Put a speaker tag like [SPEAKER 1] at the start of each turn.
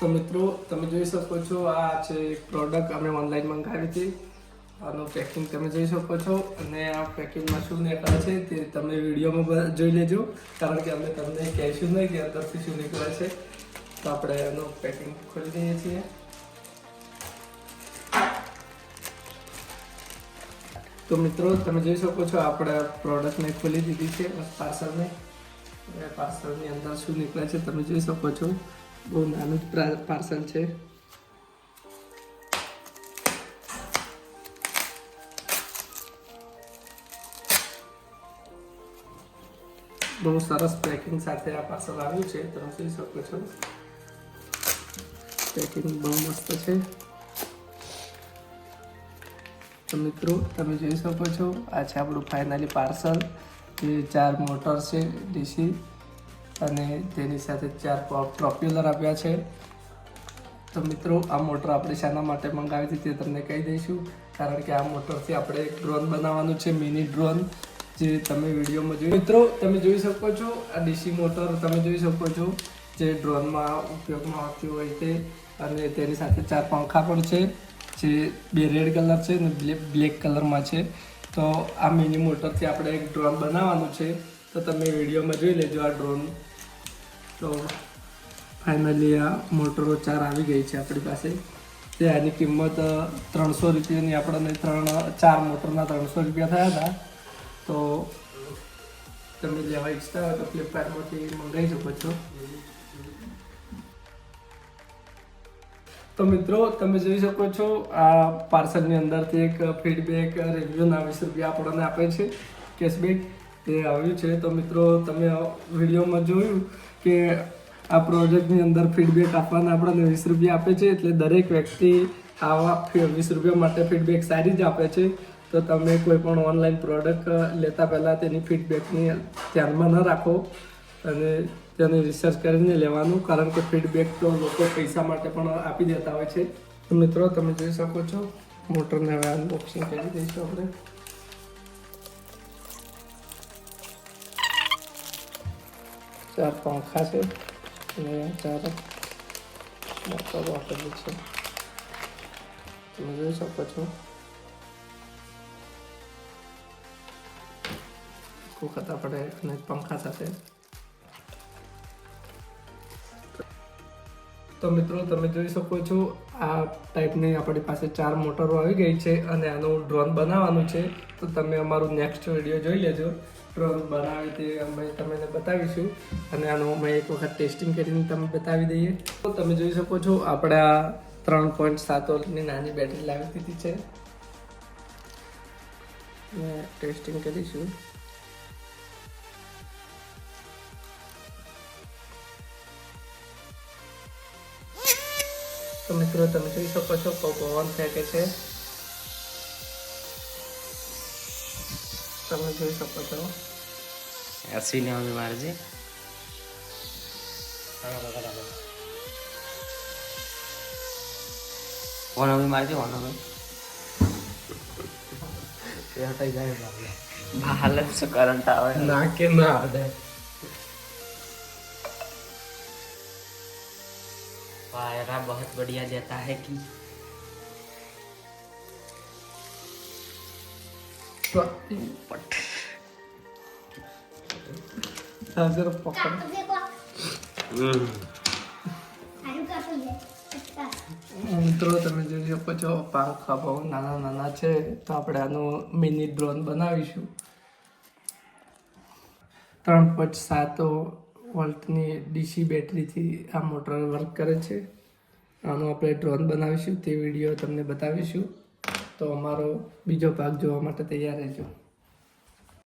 [SPEAKER 1] તો મિત્રો, તમે જોઈ શકો છો આ છે એક પ્રોડક્ટ અમે ઓનલાઈન મંગાવી હતી. આનું પેકિંગ તમે જોઈ શકો છો. અને આ પેકિંગમાં શું નીકળે છે તે તમે વિડીયોમાં જોઈ લેજો. કારણ કે અમે તમને કહેશું નહીં કે અંદરથી શું નીકળે છે. તો આપણે એનું પેકિંગ ખોલી દઈએ છીએ. તો મિત્રો, તમે જોઈ શકો છો આપણે પ્રોડક્ટને ખોલી દીધી છે, પાર્સલને. પાર્સલની અંદર શું નીકળે છે તમે જોઈ શકો છો. બહુ નાનું જ પાર્સલ છે બહુ સરસ પેકિંગ સાથે આ પાર્સલ આવ્યું છે તમે જોઈ શકો છો પેકિંગ બહુ મસ્ત છે તો મિત્રો તમે જોઈ શકો છો આ છે આપણું ફાઇનલી પાર્સલ જે ચાર મોટર છે ડીસી અને તેની સાથે ચાર પ્રોપ્યુલર આપ્યા છે. તો મિત્રો, આ મોટર આપણે શાના માટે મંગાવી હતી તે તમને કહી દઈશું. કારણ કે આ મોટરથી આપણે એક ડ્રોન બનાવવાનું છે મિની ડ્રોન જે તમે વિડીયોમાં જોઈ મિત્રો, તમે જોઈ શકો છો, આ ડીસી મોટર તમે જોઈ શકો છો, જે ડ્રોનમાં ઉપયોગમાં આવતી હોય તે. અને તેની સાથે ચાર પંખા પણ છે, જે બે રેડ કલર છે અને બ્લેક બ્લેક કલરમાં છે. તો આ મિની મોટરથી આપણે એક ડ્રોન બનાવવાનું છે. તો તમે વિડીયોમાં જોઈ લેજો આ ડ્રોન તો ફાઇનલી આ મોટરો ચાર આવી ગઈ છે આપણી પાસે. તે આની કિંમત ત્રણસો રૂપિયાની આપણને ત્રણ, ચાર મોટરના ત્રણસો રૂપિયા થયા હતા. તો તમે લેવા ઈચ્છતા હોય તો ફ્લિપકાર્ટમાંથી મંગાવી શકો છો. તો મિત્રો, તમે જોઈ શકો છો, આ પાર્સલની અંદરથી એક ફીડબેક રિવ્યુના વીસ રૂપિયા આપણને આપે છે કેશબેક તે આવ્યું છે. તો મિત્રો, તમે વિડીયોમાં જોયું કે આ પ્રોજેક્ટની અંદર ફીડબેક આપવાના આપણને વીસ રૂપિયા આપે છે. એટલે દરેક વ્યક્તિ આવા વીસ રૂપિયા માટે ફીડબેક સારી જ આપે છે. તો તમે કોઈ પણ ઓનલાઈન પ્રોડક્ટ લેતા પહેલાં તેની ફીડબેકની ધ્યાનમાં ન રાખો અને તેને રિસર્ચ કરીને લેવાનું, કારણ કે ફીડબેક તો લોકો પૈસા માટે પણ આપી દેતા હોય છે. મિત્રો, તમે જોઈ શકો છો. મોટરને હવે અનબોક્સિંગ કરી દઈશું આપણે. ચાર પંખા છે. અને ચાર મોટરો આપેલી છે. તમે જોઈ શકો છો. વખત આપણે અને પંખા સાથે. તો મિત્રો, તમે જોઈ શકો છો, આ ટાઈપની આપણી પાસે ચાર મોટરો આવી ગઈ છે અને આનું ડ્રોન બનાવવાનું છે. તો તમે અમારું નેક્સ્ટ વીડિયો જોઈ લેજો. ડ્રોન બનાવી તે અમે તમને બતાવીશું. અને આનું અમે એક વખત ટેસ્ટિંગ કરીને તમે બતાવી દઈએ. તો તમે જોઈ શકો છો, આપણા ત્રણ પોઈન્ટ સાત વોલ્ટની નાની બેટરી લાવી દીધી છે. ને ટેસ્ટિંગ કરીશું. તો મિત્રો, તમે જોઈ શકો છો કે પવન ફેંકે છે. તમે જોઈ શકો છો
[SPEAKER 2] અશ્વિને અમે મારજે ફોન અમે મારજે ફોન અમે
[SPEAKER 1] એ હટાઈ જાય બાબલે
[SPEAKER 2] હાલત શું કરંટ આવે
[SPEAKER 1] ના કે ના હટે
[SPEAKER 2] वायरा बहुत बढ़िया देता है कि
[SPEAKER 1] હા જરા પકડ મિત્રો તમે જોઈ શકો છો પાંખા બહુ નાના નાના છે તો આપણે આનું મિની ડ્રોન બનાવીશું ત્રણ પોઈન્ટ સાત વોલ્ટની ડીસી બેટરીથી આ મોટર વર્ક કરે છે આનું આપણે ડ્રોન બનાવીશું તે વીડિયો તમને બતાવીશું તો અમારો બીજો ભાગ જોવા માટે તૈયાર રહેજો.